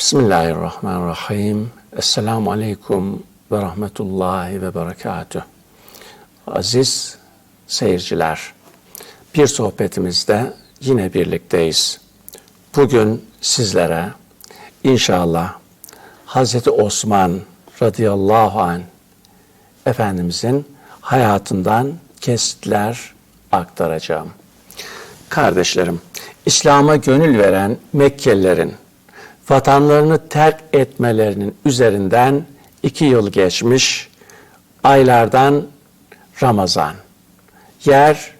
Bismillahirrahmanirrahim. Esselamu Aleyküm ve Rahmetullahi ve Berekatuh. Aziz seyirciler, bir sohbetimizde yine birlikteyiz. Bugün sizlere inşallah Hazreti Osman radıyallahu an Efendimizin hayatından kesitler aktaracağım. Kardeşlerim, İslam'a gönül veren Mekkelilerin vatanlarını terk etmelerinin üzerinden iki yıl geçmiş, aylardan Ramazan, yer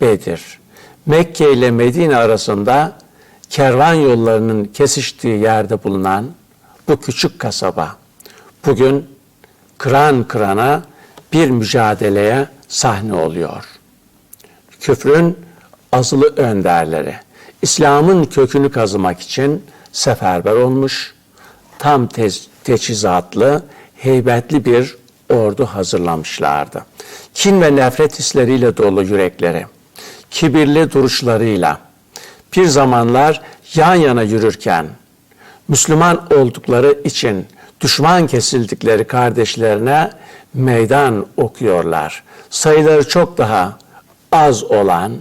Bedir, Mekke ile Medine arasında kervan yollarının kesiştiği yerde bulunan bu küçük kasaba, bugün kıran kırana bir mücadeleye sahne oluyor. Küfrün azılı önderleri, İslam'ın kökünü kazımak için seferber olmuş, tam te teçhizatlı, heybetli bir ordu hazırlamışlardı. Kin ve nefret hisleriyle dolu yürekleri, kibirli duruşlarıyla bir zamanlar yan yana yürürken Müslüman oldukları için düşman kesildikleri kardeşlerine meydan okuyorlar. Sayıları çok daha az olan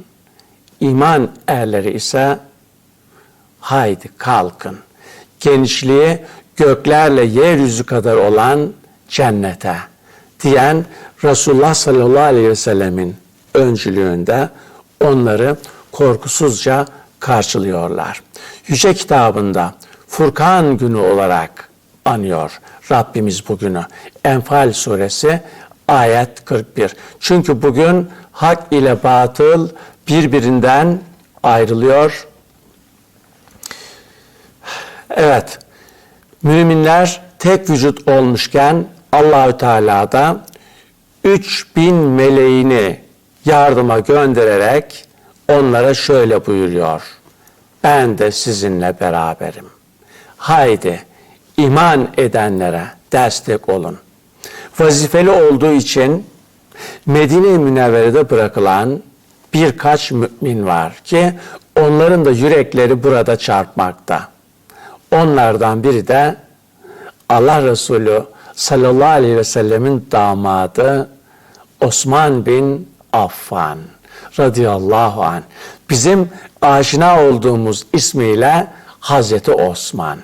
iman erleri ise haydi kalkın. Genişliği göklerle yeryüzü kadar olan cennete diyen Resulullah sallallahu aleyhi ve sellemin öncülüğünde onları korkusuzca karşılıyorlar. Yüce kitabında Furkan günü olarak anıyor Rabbimiz bugünü. Enfal suresi ayet 41. Çünkü bugün hak ile batıl birbirinden ayrılıyor. Evet, müminler tek vücut olmuşken Allahü Teala da 3000 meleğini yardıma göndererek onlara şöyle buyuruyor. Ben de sizinle beraberim. Haydi iman edenlere destek olun. Vazifeli olduğu için Medine-i Münevvere'de bırakılan birkaç mümin var ki onların da yürekleri burada çarpmakta. Onlardan biri de Allah Resulü sallallahu aleyhi ve sellemin damadı Osman bin Affan radıyallahu an. Bizim aşina olduğumuz ismiyle Hazreti Osman.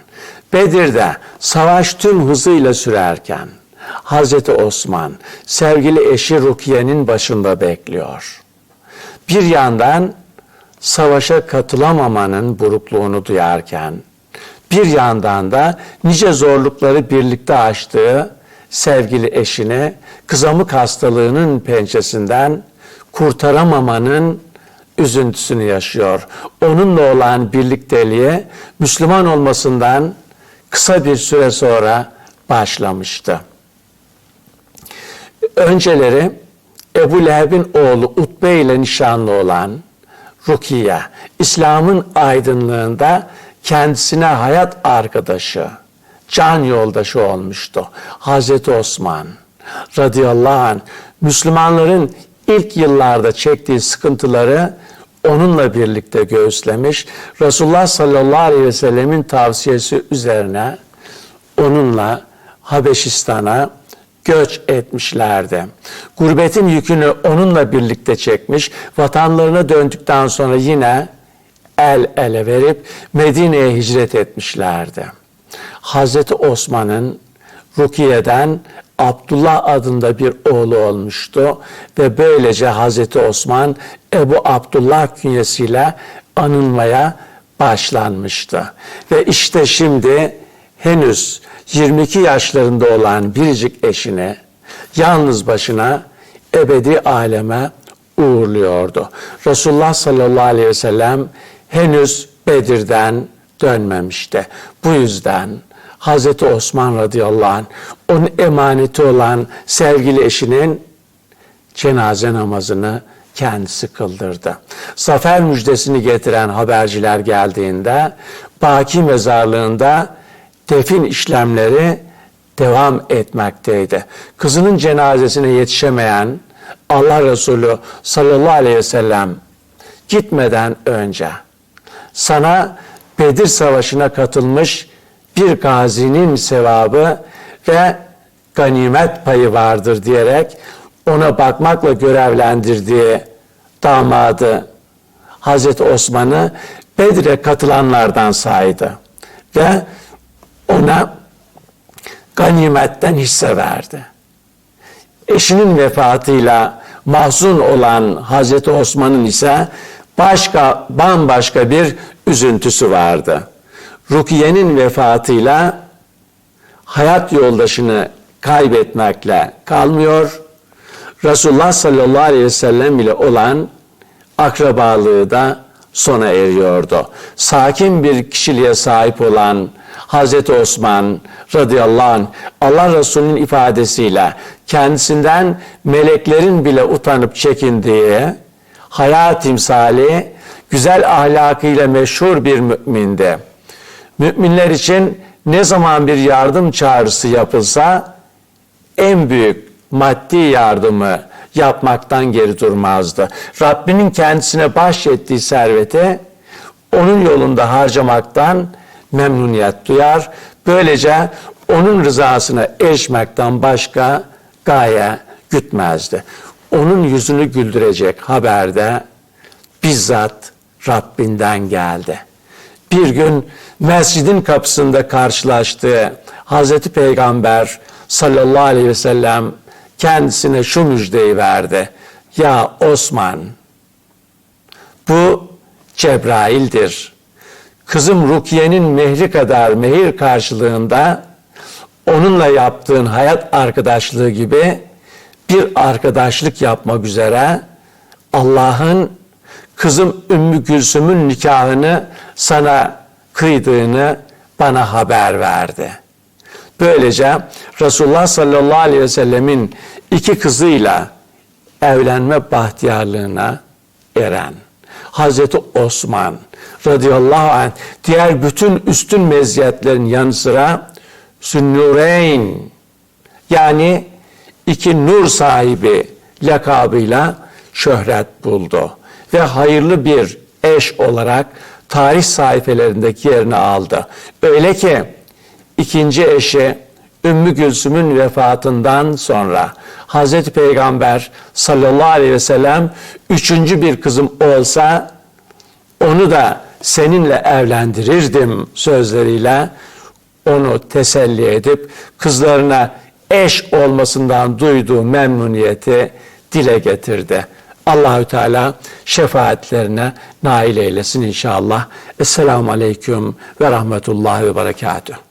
Bedir'de savaş tüm hızıyla sürerken Hazreti Osman sevgili eşi Rukiye'nin başında bekliyor. Bir yandan savaşa katılamamanın burukluğunu duyarken bir yandan da nice zorlukları birlikte aştığı sevgili eşini kızamık hastalığının pençesinden kurtaramamanın üzüntüsünü yaşıyor. Onunla olan birlikteliğe Müslüman olmasından kısa bir süre sonra başlamıştı. Önceleri Ebu Leheb'in oğlu Utbe ile nişanlı olan Rukiye, İslam'ın aydınlığında kendisine hayat arkadaşı, can yoldaşı olmuştu. Hazreti Osman radıyallahu anh Müslümanların ilk yıllarda çektiği sıkıntıları onunla birlikte göğüslemiş. Resulullah sallallahu aleyhi ve sellemin tavsiyesi üzerine onunla Habeşistan'a göç etmişlerdi. Gurbetin yükünü onunla birlikte çekmiş. Vatanlarına döndükten sonra yine el ele verip Medine'ye hicret etmişlerdi. Hazreti Osman'ın Rukiye'den Abdullah adında bir oğlu olmuştu ve böylece Hazreti Osman Ebu Abdullah künyesiyle anılmaya başlanmıştı. Ve işte şimdi henüz 22 yaşlarında olan biricik eşini yalnız başına ebedi aleme uğurluyordu. Resulullah sallallahu aleyhi ve sellem henüz Bedir'den dönmemişti. Bu yüzden Hazreti Osman radıyallahu anh onun emaneti olan sevgili eşinin cenaze namazını kendisi kıldırdı. Zafer müjdesini getiren haberciler geldiğinde Baki mezarlığında defin işlemleri devam etmekteydi. Kızının cenazesine yetişemeyen Allah Resulü sallallahu aleyhi ve sellem gitmeden önce sana Bedir Savaşı'na katılmış bir gazinin sevabı ve ganimet payı vardır diyerek ona bakmakla görevlendirdiği damadı Hazreti Osman'ı Bedir'e katılanlardan saydı ve ona ganimetten hisse verdi. Eşinin vefatıyla mahzun olan Hazreti Osman'ın ise başka bambaşka bir üzüntüsü vardı. Rukiye'nin vefatıyla hayat yoldaşını kaybetmekle kalmıyor. Resulullah sallallahu aleyhi ve sellem ile olan akrabalığı da sona eriyordu. Sakin bir kişiliğe sahip olan Hazreti Osman radıyallahu anh Allah Resulü'nün ifadesiyle kendisinden meleklerin bile utanıp çekindiği hayat timsali güzel ahlakıyla meşhur bir mümindi. Müminler için ne zaman bir yardım çağrısı yapılsa en büyük maddi yardımı yapmaktan geri durmazdı. Rabbinin kendisine bahşettiği serveti onun yolunda harcamaktan memnuniyet duyar. Böylece onun rızasına erişmekten başka gaye gütmezdi. Onun yüzünü güldürecek haberde bizzat Rabbinden geldi. Bir gün mescidin kapısında karşılaştığı Hazreti Peygamber sallallahu aleyhi ve sellem kendisine şu müjdeyi verdi. Ya Osman bu Cebrail'dir. Kızım Rukiye'nin mehri kadar mehir karşılığında onunla yaptığın hayat arkadaşlığı gibi bir arkadaşlık yapmak üzere Allah'ın kızım Ümmü Gülsüm'ün nikahını sana kıydığını bana haber verdi. Böylece Resulullah sallallahu aleyhi ve sellemin iki kızıyla evlenme bahtiyarlığına eren Hazreti Osman radıyallahu anh diğer bütün üstün meziyetlerin yanı sıra Sünnureyn yani iki nur sahibi lakabıyla şöhret buldu ve hayırlı bir eş olarak tarih sayfelerindeki yerini aldı. Öyle ki ikinci eşi Ümmü Gülsüm'ün vefatından sonra Hazreti Peygamber sallallahu aleyhi ve sellem üçüncü bir kızım olsa onu da seninle evlendirirdim sözleriyle onu teselli edip kızlarına eş olmasından duyduğu memnuniyeti dile getirdi. Allahü Teala şefaatlerine nail eylesin inşallah. Esselamu Aleyküm ve Rahmetullahi ve Berekatuhu.